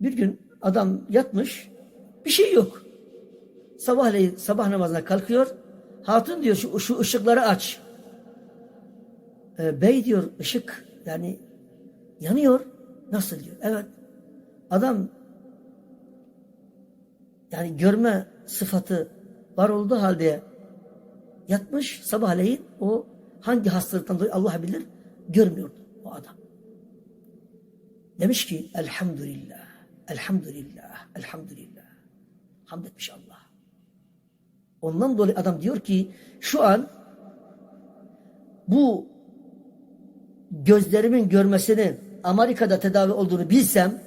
Bir gün adam yatmış, bir şey yok. Sabahleyin sabah namazına kalkıyor. Hatun diyor şu, şu ışıkları aç. Ee, bey diyor ışık yani yanıyor. Nasıl diyor. Evet. Adam yani görme sıfatı var olduğu halde yatmış sabahleyin o hangi hastalıktan dolayı Allah bilir görmüyordu o adam. Demiş ki elhamdülillah, elhamdülillah, elhamdülillah. Hamd etmiş Allah. Ondan dolayı adam diyor ki şu an bu gözlerimin görmesinin Amerika'da tedavi olduğunu bilsem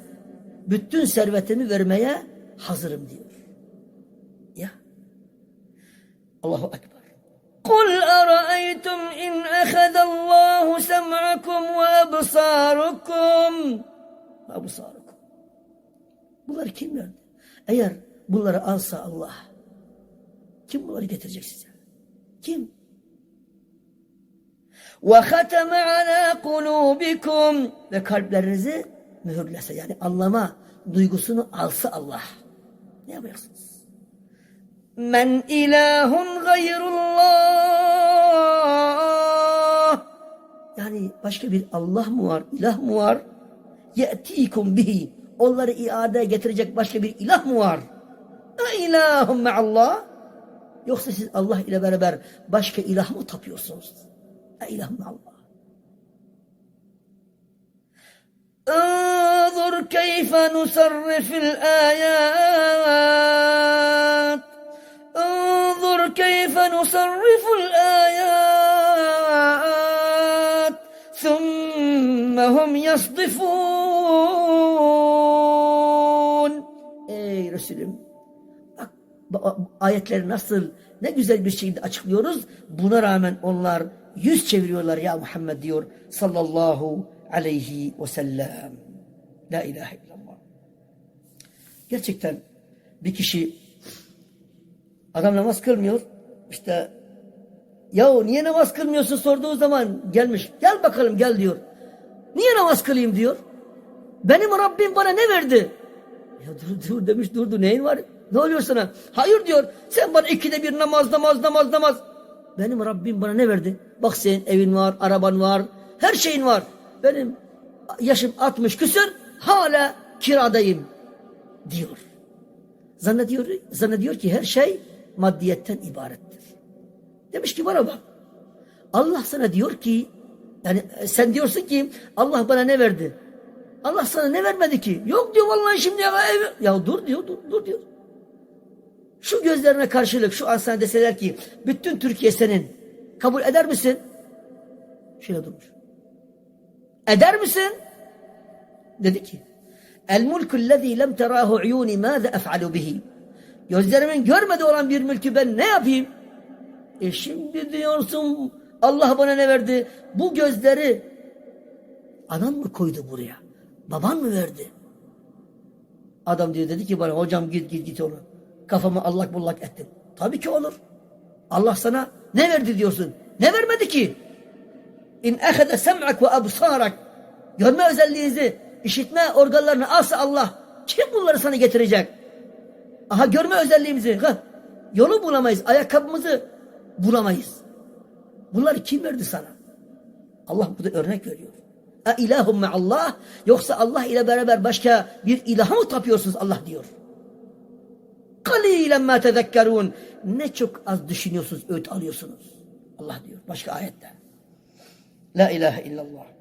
bütün servetimi vermeye hazırım diyor. Ya. Allahu Ekber. قل أرأيتم إن أخذ الله سمعكم وأبصاركم وأبصاركم Bunları kim verdi? Eğer bunları alsa Allah kim bunları getirecek size? Kim? وَخَتَمَ عَلَى قُلُوبِكُمْ Ve kalplerinizi mühürlese yani anlama duygusunu alsa Allah. Ne yapacaksınız? Men ilahun gayrullah. Yani başka bir Allah mı var, ilah mı var? Ye'tikum bihi. Onları iade getirecek başka bir ilah mı var? E ilahum me'allah. Yoksa siz Allah ile beraber başka ilah mı tapıyorsunuz? E ilah me'allah. انظر كيف نصرف الآيات انظر كيف نصرف الآيات ثم هم يصدفون Ey Resulüm bak ayetleri nasıl ne güzel bir şekilde açıklıyoruz. Buna rağmen onlar yüz çeviriyorlar ya Muhammed diyor sallallahu aleyhi ve sellem. La ilahe illallah. Gerçekten bir kişi adam namaz kılmıyor. İşte yahu niye namaz kılmıyorsun sorduğu zaman gelmiş. Gel bakalım gel diyor. Niye namaz kılayım diyor. Benim Rabbim bana ne verdi? Ya dur dur demiş durdu neyin var? Ne oluyor sana? Hayır diyor. Sen bana ikide bir namaz namaz namaz namaz. Benim Rabbim bana ne verdi? Bak senin evin var, araban var, her şeyin var. Benim yaşım 60 küsür hala kiradayım diyor. Zannediyor, zannediyor ki her şey maddiyetten ibarettir. Demiş ki bana bak. Allah sana diyor ki yani sen diyorsun ki Allah bana ne verdi? Allah sana ne vermedi ki? Yok diyor vallahi şimdi ya, ev... ya dur diyor dur, dur diyor. Şu gözlerine karşılık şu an sana deseler ki bütün Türkiye senin kabul eder misin? Şöyle durmuş. Eder misin? Dedi ki El mulku lezî lem terâhu uyûni mâze ef'alu bihi. Gözlerimin görmedi olan bir mülkü ben ne yapayım? E şimdi diyorsun Allah bana ne verdi? Bu gözleri anan mı koydu buraya? Baban mı verdi? Adam diyor dedi ki bana hocam git git git onu. Kafamı allak bullak ettim. Tabii ki olur. Allah sana ne verdi diyorsun? Ne vermedi ki? İn ehede sem'ak ve absarak. Görme özelliğinizi, işitme organlarını alsa Allah. Kim bunları sana getirecek? Aha görme özelliğimizi. Heh, yolu bulamayız. Ayakkabımızı bulamayız. Bunları kim verdi sana? Allah burada örnek veriyor. E ilahum Allah yoksa Allah ile beraber başka bir ilaha mı tapıyorsunuz Allah diyor. Kalilen ma tezekkerun. Ne çok az düşünüyorsunuz, öğüt alıyorsunuz. Allah diyor başka ayette. La ilahe illallah.